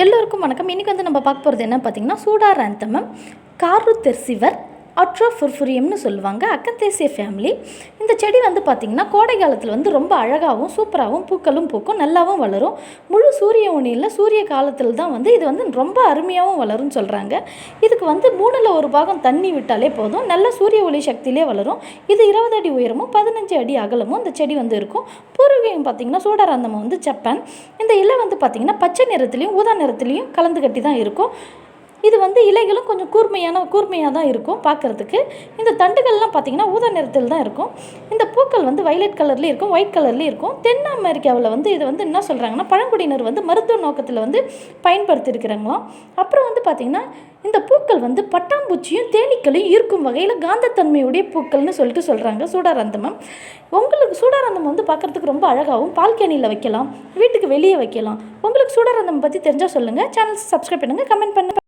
எல்லோருக்கும் வணக்கம். இன்றைக்கி வந்து நம்ம பார்க்க போகிறது என்ன பார்த்தீங்கன்னா சூடார் ஆந்தமம் தெர்சிவர் அட்ரோஃபுர்ஃபுரியம்னு சொல்லுவாங்க அக்கந்தேசிய ஃபேமிலி இந்த செடி வந்து பார்த்திங்கன்னா கோடை காலத்தில் வந்து ரொம்ப அழகாகவும் சூப்பராகவும் பூக்களும் பூக்கும் நல்லாவும் வளரும். முழு சூரிய ஒளியில் சூரிய காலத்தில் தான் வந்து இது வந்து ரொம்ப அருமையாகவும் வளரும்னு சொல்கிறாங்க இதுக்கு வந்து மூணில் ஒரு பாகம் தண்ணி விட்டாலே போதும். நல்ல சூரிய ஒளி சக்தியிலே வளரும். இது இருபது அடி உயரமும் பதினஞ்சு அடி அகலமும் இந்த செடி வந்து இருக்கும். பூர்வீகம் பார்த்திங்கன்னா சூடாராந்தமம் வந்து ஜப்பான். இந்த இலை வந்து பார்த்திங்கன்னா பச்சை நிறத்துலேயும் ஊதா நிறத்துலையும் கலந்து கட்டி தான் இருக்கும். இது வந்து இலைகளும் கொஞ்சம் கூர்மையான கூர்மையாக தான் இருக்கும் பார்க்குறதுக்கு. இந்த தண்டுகள்லாம் பார்த்திங்கன்னா ஊதா நிறத்தில் தான் இருக்கும். இந்த பூக்கள் வந்து வைலட் கலர்லேயும் இருக்கும் ஒயிட் கலர்லேயும் இருக்கும். தென் அமெரிக்காவில் வந்து இதை வந்து என்ன சொல்கிறாங்கன்னா பழங்குடியினர் வந்து மருத்துவ நோக்கத்தில் வந்து பயன்படுத்தியிருக்கிறாங்களாம். அப்புறம் வந்து பார்த்திங்கன்னா இந்த பூக்கள் வந்து பட்டாம்பூச்சியும் தேனீக்களையும் ஈர்க்கும் வகையில் காந்தத்தன்மையுடைய பூக்கள்னு சொல்லிட்டு சொல்கிறாங்க சூடாரந்தமம். உங்களுக்கு சூடாரந்தம் வந்து பார்க்குறதுக்கு ரொம்ப அழகாகவும் பால்கனியில் வைக்கலாம் வீட்டுக்கு வெளியே வைக்கலாம். உங்களுக்கு சூடாரந்தம் பற்றி தெரிஞ்சால் சொல்லுங்கள் சேனல் சப்ஸ்கிரைப் பண்ணுங்கள் கமெண்ட் பண்ணுங்கள்